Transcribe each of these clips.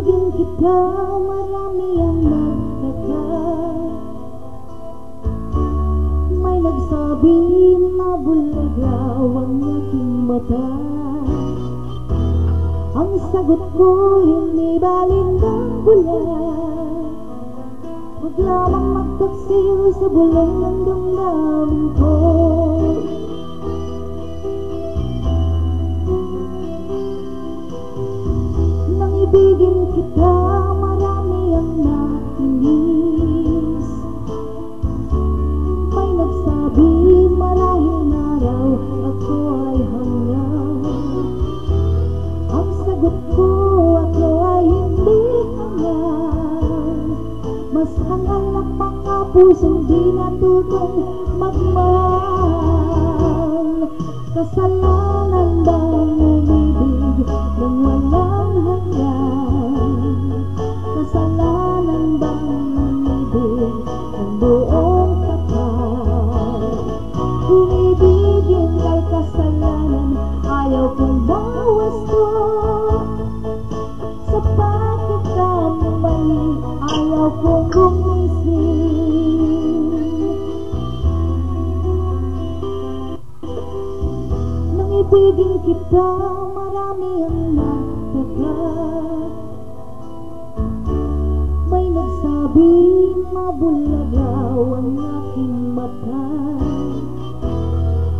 ibigin kita, marami ang nagtaka May nagsabi na bulagaw ang aking mata. Ang sagot ko hindi balin ng bulan Huwag lamang magtaksil sa bulong ng damdamin ko Nang ibigin kita, marami ang nakinis May nagsabi, marahil na raw ako ay hanggang Ang sagot ko, ako ay hindi hanggang Mas hangal ang mga pusong di natutong magmahal. Kasalanan Ibigin kita, marami ang nagtaka May nagsabi, mabulagaw ang aking mata.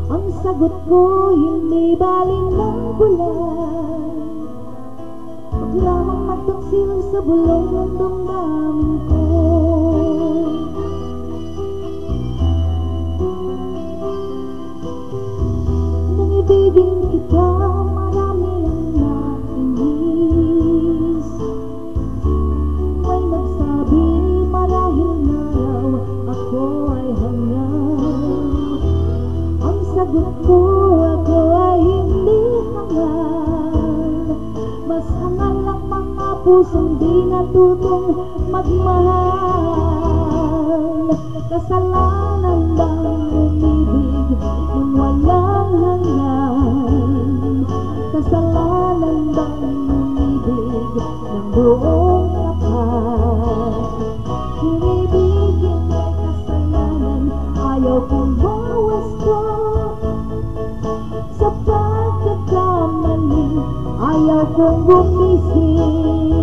Ang sagot ko, hindi baling ng bulan. Huwag lamang magtaksil sa bulong ng damdamin ko pusong di natutong magmahal Kasalanan bang umibig ng walang hanggan? Kasalanan bang umibig ng buong kapal? Hinibigin kay kasalanan, ayaw kong bawas ko Sa pagkakamali, ayaw kong gumising